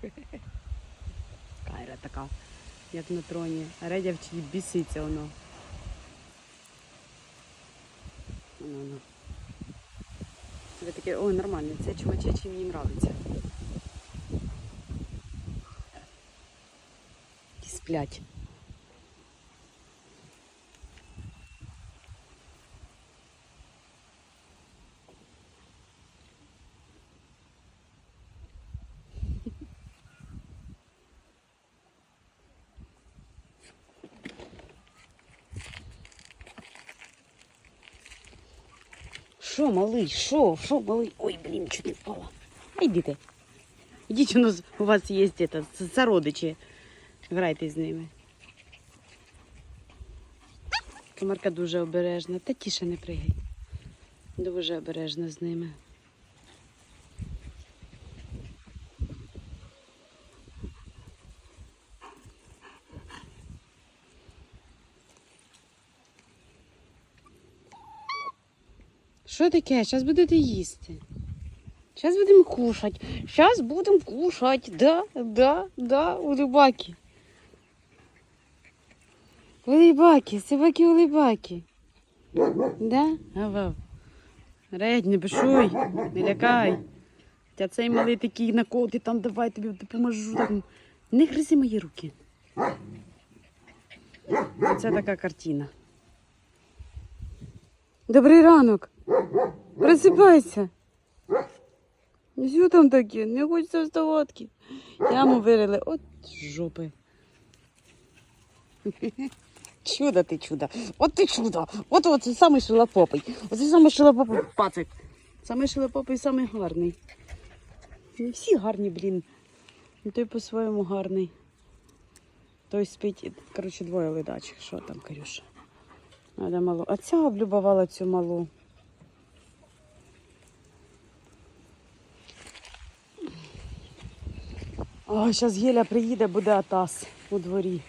Кайра така, як на троні. А Редя вчить біситься воно. Воно, воно. Це таке, о, нормально, це чумачечі мені нравиться. І сплять. Що, малий, що, що, малий? Ой, блін, чуть ти впала. А йдіть, ти. У нас у вас є це, сородичі. Грайте з ними. Комарка дуже обережна. Та тіше не пригай. Дуже обережна з ними. Що таке? Зараз будете їсти. Зараз будемо кушати. Зараз будемо кушати. Да, да, да, улибаки. Улибаки, собаки улибаки. Да? Ава. Редь, не бешуй, не лякай. Та цей малий такий на коти, там давай тобі допоможу. Там. Не гризи мої руки. Це така картина. Добрий ранок. Просипайся. Що там таке? Не хочеться вставати. Яму вирили. От жопи. Чудо ти чудо. От ти чудо. От от це самий шилопопий. Оце самий шилопопий пацик. Самий шилопопий, самий гарний. Не всі гарні, блін. Ну, Той по-своєму гарний. Той спить, коротше, двоє ледачих. Що там, Карюша? Надо малу. А ця облюбувала цю малу. О, зараз Геля приїде, буде атас у дворі.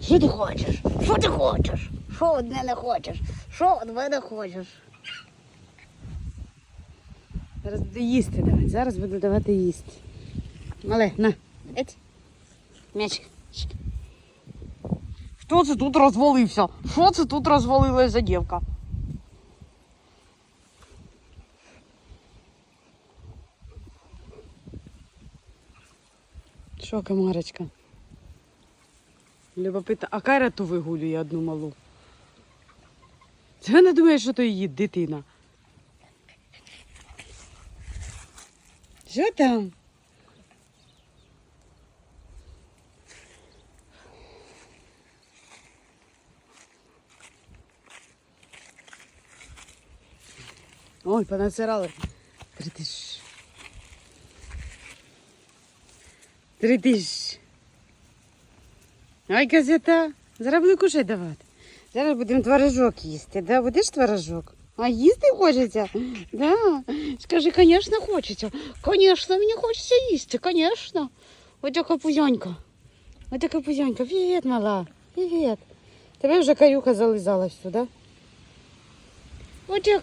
Що ти хочеш? Що ти хочеш? Що від мене хочеш? Що від мене хочеш? Зараз буду їсти давати. Зараз буду давати їсти. Мале, на. Ець. М'ячик. Хто це тут розвалився? Що це тут розвалилась за дівка? Що, комарочка? Любопитно. А Кайра ту вигулює одну малу. Це вона думає, що то її дитина. Що там? Ой, понасирали. Три тисячі. Три тисячі. Ай, газета. Зараз буду кушать давати. Зараз будемо творожок їсти. Да? Будеш творожок? А їсти хочеться? Да. Скажи, звісно, хочеться. Звісно, мені хочеться їсти, звісно. Ось така пузянька. Ось така пузянька. Привіт, мала. Привіт. Тебе вже каюха зализала сюди. Ось як.